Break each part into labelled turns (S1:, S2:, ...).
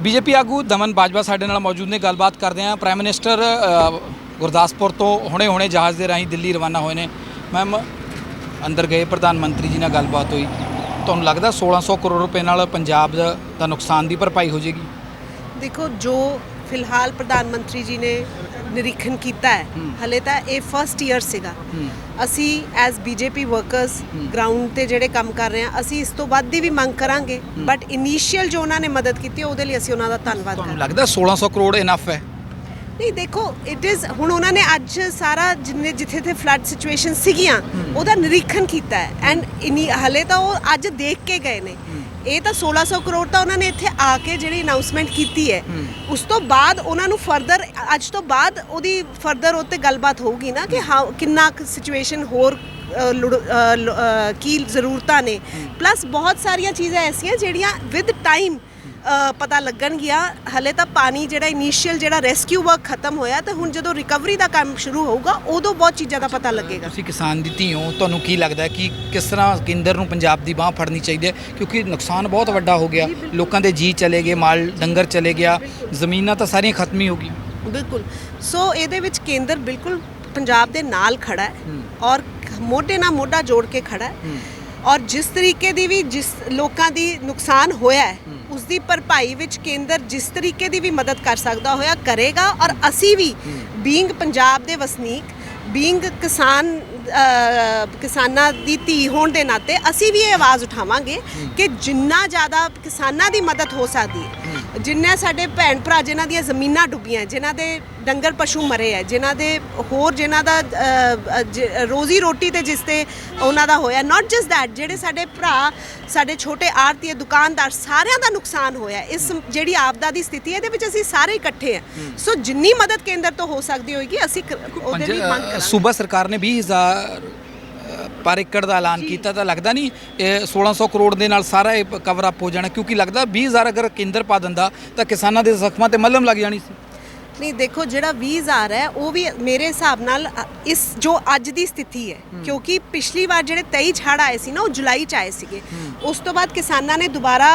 S1: BJP ਆਗੂ ਦਮਨ ਬਾਜਵਾ ਸਾਡੇ ਨਾਲ ਮੌਜੂਦ ਨੇ, ਗੱਲਬਾਤ ਕਰਦੇ ਹਾਂ। ਪ੍ਰਾਈਮ ਮਿਨਿਸਟਰ ਗੁਰਦਾਸਪੁਰ ਤੋਂ ਹੁਣੇ-ਹੁਣੇ ਜਹਾਜ਼ ਦੇ ਰਾਹੀਂ ਦਿੱਲੀ ਰਵਾਨਾ ਹੋਏ ਨੇ। ਮੈਮ ਅੰਦਰ ਗਏ ਪ੍ਰਧਾਨ ਮੰਤਰੀ ਜੀ ਨਾਲ ਗੱਲਬਾਤ ਹੋਈ। ਤੁਹਾਨੂੰ ਲੱਗਦਾ 1600 ਕਰੋੜ ਰੁਪਏ ਨਾਲ ਪੰਜਾਬ ਦਾ ਨੁਕਸਾਨ ਦੀ ਭਰਪਾਈ ਹੋ ਜਾਏਗੀ?
S2: ਦੇਖੋ, ਜੋ ਫਿਲਹਾਲ ਪ੍ਰਧਾਨ ਮੰਤਰੀ ਜੀ ਨੇ ਨਿਰੀਖਣ ਕੀਤਾ ਹੈ ਹਲੇ ਤਾਂ ਇਹ ਫਰਸਟ ਈਅਰ ਸੀਗਾ ਅਸੀਂ ਐਜ਼ ਬੀਜੇਪੀ ਵਰਕਰਸ ਗਰਾਊਂਡ ਤੇ ਜਿਹੜੇ ਕੰਮ ਕਰ ਰਹੇ ਹਾਂ ਅਸੀਂ ਇਸ ਤੋਂ ਵੱਧ ਦੀ ਵੀ ਮੰਗ ਕਰਾਂਗੇ ਬਟ ਇਨੀਸ਼ੀਅਲ ਜੋ ਉਹਨਾਂ ਨੇ ਮਦਦ ਕੀਤੀ ਉਹਦੇ ਲਈ ਅਸੀਂ ਉਹਨਾਂ ਦਾ ਧੰਨਵਾਦ
S1: ਤੁਹਾਨੂੰ
S2: ਕਰਦੇ
S1: ਲੱਗਦਾ 1600 ਕਰੋੜ ਇਨਫ ਹੈ
S2: ਨਹੀਂ ਦੇਖੋ ਇਟ ਇਜ਼ ਹੁਣ ਉਹਨਾਂ ਨੇ ਅੱਜ ਸਾਰਾ ਜਿੰਨੇ ਜਿੱਥੇ ਤੇ ਫਲੱਡ ਸਿਚੁਏਸ਼ਨ ਸੀਗੀਆਂ ਉਹਦਾ ਨਿਰੀਖਣ ਕੀਤਾ ਹੈ। ਐਂਡ ਇਨੀ ਹਲੇ ਤਾਂ ਉਹ ਅੱਜ ਦੇਖ ਕੇ ਗਏ ਨੇ। ਇਹ ਤਾਂ 1600 ਕਰੋੜ ਤਾਂ ਉਹਨਾਂ ਨੇ ਇੱਥੇ ਆ ਕੇ ਜਿਹੜੀ ਅਨਾਉਂਸਮੈਂਟ ਕੀਤੀ ਹੈ ਉਸ ਤੋਂ ਬਾਅਦ ਉਹਨਾਂ ਨੂੰ ਫਰਦਰ ਅੱਜ ਤੋਂ ਬਾਅਦ ਉਹਦੀ ਫਰਦਰ ਉੱਤੇ ਗੱਲਬਾਤ ਹੋਊਗੀ ਨਾ ਕਿ ਹਾਂ। ਕਿੰਨਾ ਸਿਚੁਏਸ਼ਨ ਹੋਰ ਕੀ ਜ਼ਰੂਰਤਾਂ ਨੇ। ਪਲੱਸ ਬਹੁਤ ਸਾਰੀਆਂ ਚੀਜ਼ਾਂ ਐਸੀਆਂ ਜਿਹੜੀਆਂ ਵਿਦ ਟਾਈਮ ਪਤਾ ਲੱਗਣਗੀਆਂ ਹਲੇ ਤਾਂ ਪਾਣੀ ਜਿਹੜਾ ਇਨੀਸ਼ੀਅਲ ਜਿਹੜਾ ਰੈਸਕਿਊ ਵਰਕ ਖਤਮ ਹੋਇਆ ਤੇ ਹੁਣ ਜਦੋਂ ਰਿਕਵਰੀ ਦਾ ਕੰਮ ਸ਼ੁਰੂ ਹੋਊਗਾ ਉਦੋਂ ਬਹੁਤ ਚੀਜ਼ਾਂ ਦਾ ਪਤਾ ਲੱਗੇਗਾ।
S1: ਤੁਸੀਂ ਕਿਸਾਨ ਦੀ ਧੀ ਹੋ ਤੁਹਾਨੂੰ ਕੀ ਲੱਗਦਾ ਕਿ ਕਿਸ ਤਰ੍ਹਾਂ ਕੇਂਦਰ ਨੂੰ ਪੰਜਾਬ ਦੀ ਬਾਹ ਫੜਨੀ ਚਾਹੀਦੀ ਹੈ? ਕਿਉਂਕਿ ਨੁਕਸਾਨ ਬਹੁਤ ਵੱਡਾ ਹੋ ਗਿਆ। ਲੋਕਾਂ ਦੇ ਜੀ ਚਲੇ ਗਏ ਮਾਲ ਡੰਗਰ ਚਲੇ ਗਿਆ ਜ਼ਮੀਨਾਂ ਤਾਂ ਸਾਰੀਆਂ ਖਤਮ ਹੀ ਹੋ ਗਈਆਂ।
S2: ਬਿਲਕੁਲ। ਸੋ ਇਹਦੇ ਵਿੱਚ ਕੇਂਦਰ ਬਿਲਕੁਲ ਪੰਜਾਬ ਦੇ ਨਾਲ ਖੜਾ ਹੈ ਔਰ ਮੋਢੇ ਨਾਲ ਮੋਢਾ ਜੋੜ ਕੇ ਖੜਾ ਹੈ। ਔਰ ਜਿਸ ਤਰੀਕੇ ਦੀ ਵੀ ਜਿਸ ਲੋਕਾਂ ਦੀ ਨੁਕਸਾਨ ਹੋਇਆ ਹੈ। ਉਸ ਦੀ ਭਰਪਾਈ ਵਿੱਚ ਕੇਂਦਰ ਜਿਸ ਤਰੀਕੇ ਦੀ ਵੀ ਮਦਦ ਕਰ ਸਕਦਾ ਹੋਇਆ ਕਰੇਗਾ ਔਰ ਅਸੀਂ ਵੀ ਬੀਇੰਗ ਪੰਜਾਬ ਦੇ ਵਸਨੀਕ ਬੀਇੰਗ ਕਿਸਾਨ ਕਿਸਾਨਾਂ ਦੀ ਧੀ ਹੋਣ ਦੇ ਨਾਤੇ ਅਸੀਂ ਵੀ ਇਹ ਆਵਾਜ਼ ਉਠਾਵਾਂਗੇ ਕਿ ਜਿੰਨਾ ਜ਼ਿਆਦਾ ਕਿਸਾਨਾਂ ਦੀ ਮਦਦ ਹੋ ਸਕਦੀ ਹੈ। ਜਿੰਨੇ ਸਾਡੇ ਭੈਣ ਭਰਾ ਜਿਨ੍ਹਾਂ ਦੀਆਂ ਜ਼ਮੀਨਾਂ ਡੁੱਬੀਆਂ ਜਿਨ੍ਹਾਂ ਦੇ ਡੰਗਰ ਪਸ਼ੂ ਮਰੇ ਹੈ ਜਿਨ੍ਹਾਂ ਦੇ ਹੋਰ ਜਿਨ੍ਹਾਂ ਦਾ ਰੋਜ਼ੀ ਰੋਟੀ ਤੇ ਜਿਸ ਤੇ ਉਹਨਾਂ ਦਾ ਹੋਇਆ ਨਾਟ ਜਸਟ ਦੈਟ ਜਿਹੜੇ ਸਾਡੇ ਭਰਾ ਸਾਡੇ ਛੋਟੇ ਆੜਤੀ ਦੁਕਾਨਦਾਰ ਸਾਰਿਆਂ ਦਾ ਨੁਕਸਾਨ ਹੋਇਆ। ਇਸ ਜਿਹੜੀ ਆਪਦਾ ਦੀ ਸਥਿਤੀ ਹੈ ਇਹਦੇ ਵਿੱਚ ਅਸੀਂ ਸਾਰੇ ਇਕੱਠੇ ਆ। ਸੋ ਜਿੰਨੀ ਮਦਦ ਕੇਂਦਰ ਤੋਂ ਹੋ ਸਕਦੀ ਹੋਏਗੀ ਅਸੀਂ ਉਹਦੇ ਲਈ ਮੰਗ ਕਰਾਂਗੇ।
S1: ਸੂਬਾ ਸਰਕਾਰ ਨੇ 20000 ਪਰ ਏਕੜ ਦਾ ਐਲਾਨ ਕੀਤਾ ਤਾਂ ਲੱਗਦਾ ਨਹੀਂ ਇਹ 1600 ਕਰੋੜ ਦੇ ਨਾਲ ਸਾਰਾ ਇਹ ਕਵਰ ਅਪ ਹੋ ਜਾਣਾ ਕਿਉਂਕਿ ਲੱਗਦਾ 20000 ਅਗਰ ਕੇਂਦਰ ਪਾ ਦਿੰਦਾ ਤਾਂ ਕਿਸਾਨਾਂ ਦੇ ਜ਼ਖਮਾਂ ਤੇ ਮੱਲਮ ਲੱਗ ਜਾਣੀ ਸੀ।
S2: ਨਹੀਂ ਦੇਖੋ ਜਿਹੜਾ 20000 ਹੈ ਉਹ ਵੀ ਮੇਰੇ ਹਿਸਾਬ ਨਾਲ ਇਸ ਜੋ ਅੱਜ ਦੀ ਸਥਿਤੀ ਹੈ ਕਿਉਂਕਿ ਪਿਛਲੀ ਵਾਰ ਜਿਹੜੇ 23 ਛੜ ਆਏ ਸੀ ਨਾ ਉਹ ਜੁਲਾਈ ਚ ਆਏ ਸੀਗੇ। ਉਸ ਤੋਂ ਬਾਅਦ ਕਿਸਾਨਾਂ ਨੇ ਦੁਬਾਰਾ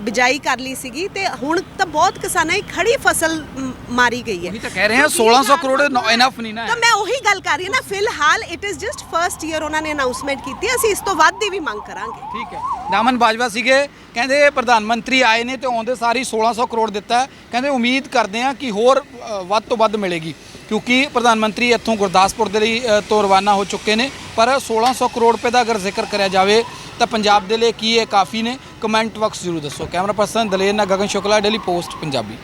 S2: ਬਿਜਾਈ ਕਰ ਲਈ ਸੀਗੀ ਤੇ ਹੁਣ ਤਾਂ ਬਹੁਤ ਕਿਸਾਨਾਂ ਦੀ ਖੜੀ ਫਸਲ ਮਾਰੀ ਗਈ ਹੈ।
S1: ਉਹੀ ਤਾਂ ਕਹਿ ਰਹੇ ਹਾਂ 1600 ਕਰੋੜ ਇਨਫ ਨਹੀਂ ਨਾ
S2: ਤਾਂ ਮੈਂ ਉਹੀ ਗੱਲ ਕਰ ਰਹੀ ਹਾਂ ਨਾ ਫਿਲਹਾਲ it is just first year ਉਹਨਾਂ ਨੇ ਅਨਾਉਂਸਮੈਂਟ ਕੀਤੀ ਹੈ, ਅਸੀਂ ਇਸ ਤੋਂ ਵੱਧ ਦੀ ਵੀ ਮੰਗ ਕਰਾਂਗੇ।
S1: ਠੀਕ ਹੈ। ਦਾਮਨ ਬਾਜਵਾ ਸੀਗੇ ਕਹਿੰਦੇ ਪ੍ਰਧਾਨ ਮੰਤਰੀ ਆਏ ਨੇ ਤੇ ਆਉਂਦੇ ਸਾਰੀ 1600 ਕਰੋੜ ਦਿੱਤਾ ਹੈ। ਕਹਿੰਦੇ ਉਮੀਦ ਕਰਦੇ ਆ ਕਿ ਹੋਰ ਅ, ਵੱਧ ਤੋਂ ਵੱਧ ਮਿਲੇਗੀ ਕਿਉਂਕਿ ਪ੍ਰਧਾਨ ਮੰਤਰੀ ਇੱਥੋਂ ਗੁਰਦਾਸਪੁਰ ਦੇ ਲਈ ਅ, ਤੋਂ ਰਵਾਨਾ ਹੋ ਚੁੱਕੇ ਨੇ। ਪਰ 1600 ਕਰੋੜ ਰੁਪਏ ਦਾ ਅਗਰ ਜ਼ਿਕਰ ਕਰਿਆ ਜਾਵੇ ਤਾਂ ਪੰਜਾਬ ਦੇ ਲਈ ਕੀ ਇਹ ਕਾਫੀ ਨੇ? ਕਮੈਂਟ ਬਾਕਸ ਜ਼ਰੂਰ ਦੱਸੋ। ਕੈਮਰਾ ਪਰਸਨ ਦਲੇਰ ਨਾਲ ਗਗਨ ਸ਼ੁਕਲਾ ਡੇਲੀ ਪੋਸਟ ਪੰਜਾਬੀ।